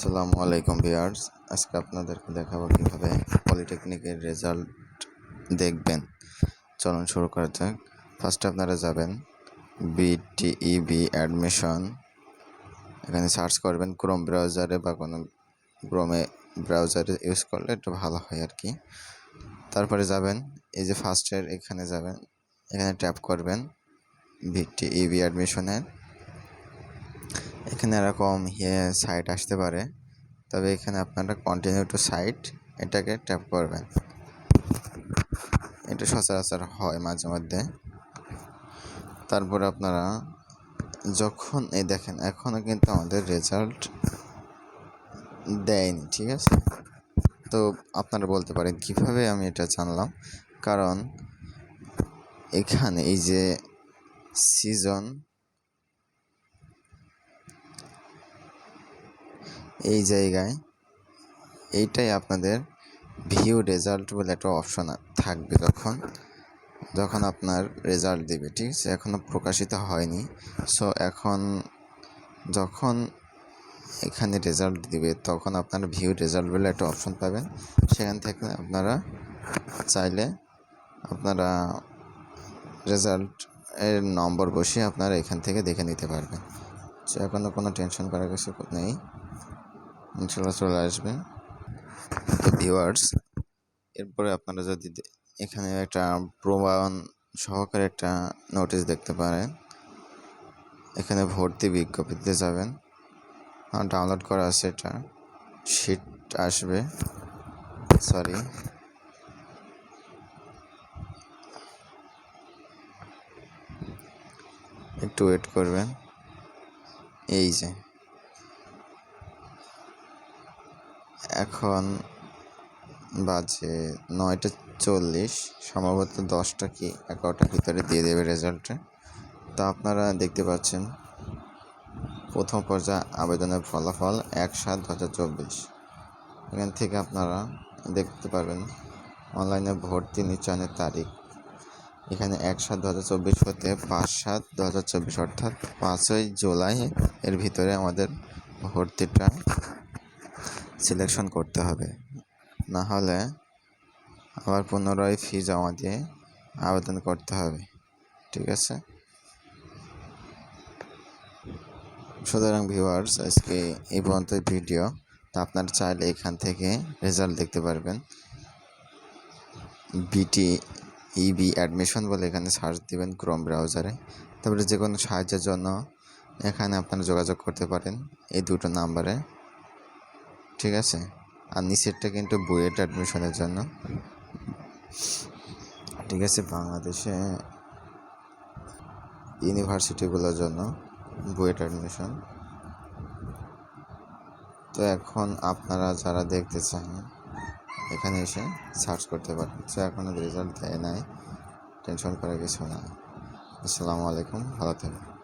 আসসালামু আলাইকুম ভিউয়ার্স। আজকে আপনাদেরকে দেখাবো কীভাবে পলিটেকনিকের রেজাল্ট দেখবেন। চলুন শুরু করা যাক। ফার্স্টে আপনারা যাবেন বিটিইবি অ্যাডমিশন এখানে সার্চ করবেন ক্রোম ব্রাউজারে বা কোনো ক্রোমে ব্রাউজারে ইউজ করলে একটু ভালো হয় আর কি। তারপরে যাবেন, এই যে ফার্স্টের এখানে যাবেন। এখানে ট্যাপ করবেন বিটিইবি অ্যাডমিশনের এখানে এরকম ইয়ে সাইট আসতে পারে। তবে এখানে আপনারা কন্টিনিউ টু সাইট এটাকে ট্যাপ করবেন। এটা সচরাচর হয় মাঝে মধ্যে। তারপরে আপনারা যখন, এই দেখেন এখনও কিন্তু আমাদের রেজাল্ট দেয়নি, ঠিক আছে? তো আপনারা বলতে পারেন কীভাবে আমি এটা জানলাম? কারণ এখানে এই যে সিজন এই জায়গায় এইটাই আপনাদের ভিউ রেজাল্ট বলে একটা অপশন থাকবে তখন। যখন আপনার রেজাল্ট দেবে, ঠিক আছে? এখনও প্রকাশিত হয়নি। সো এখন যখন এখানে রেজাল্ট দিবে, তখন আপনার ভিউ রেজাল্ট বলে একটা অপশন পাবেন। সেখান থেকে আপনারা চাইলে আপনারা রেজাল্ট এর নম্বর বসিয়ে আপনারা এখান থেকে দেখে নিতে পারবেন। সো এখনও কোনো টেনশন করার কিছু নেই। ইনশাল্লাহ চলে আসবে। তো ভিউয়ার্স এরপরে আপনারা যদি এখানে একটা প্রমাণ সহকারে একটা নোটিশ দেখতে পারেন। এখানে ভর্তি বিজ্ঞপ্তিতে যাবেন। ডাউনলোড করা আছে এটা। শিট আসবে। সরি একটু ওয়েট করবেন। এই যে। এখন বাজে নয়টা চল্লিশ, সম্ভবত দশটা কি এগারোটার ভিতরে দিয়ে দেবে রেজাল্টে তা আপনারা দেখতে পাচ্ছেন, প্রথম পর্যায়ে আবেদনের ফলাফল এক সাত দু হাজার চব্বিশ। এখান থেকে আপনারা দেখতে পারবেন, অনলাইনে ভর্তি নিচয়নের তারিখ। এখানে এক সাত দু হাজার চব্বিশ হতে পাঁচ সাত দু হাজার চব্বিশ, অর্থাৎ পাঁচই জুলাই এর ভিতরে আমাদের ভর্তিটা সিলেকশন করতে হবে। না হলে আবার পুনরায় ফি জমা দিয়ে আবেদন করতে হবে। ঠিক আছে? সুতরাং ভিউয়ার্স আজকে এই পর্যন্ত ভিডিও তা আপনারা চাইলে এখান থেকে রেজাল্ট দেখতে পারবেন। বিটি ইবি অ্যাডমিশন বলে এখানে সার্চ দিবেন ক্রোম ব্রাউজারে তারপরে যে কোনো সাহায্যের জন্য এখানে আপনারা যোগাযোগ করতে পারেন এই দুটো নাম্বারে ঠিক আছে? আর নিচেরটা কিন্তু বুয়েট অ্যাডমিশনের জন্য। ঠিক আছে, বাংলাদেশে ইউনিভার্সিটিগুলোর জন্য বুয়েট অ্যাডমিশন তো এখন আপনারা যারা দেখতে চান, এখানে এসে সার্চ করতে পারেন তো এখনও রেজাল্ট দেয় নাই। টেনশন করার কিছু না আসসালামু আলাইকুম, ভালো থাকবেন।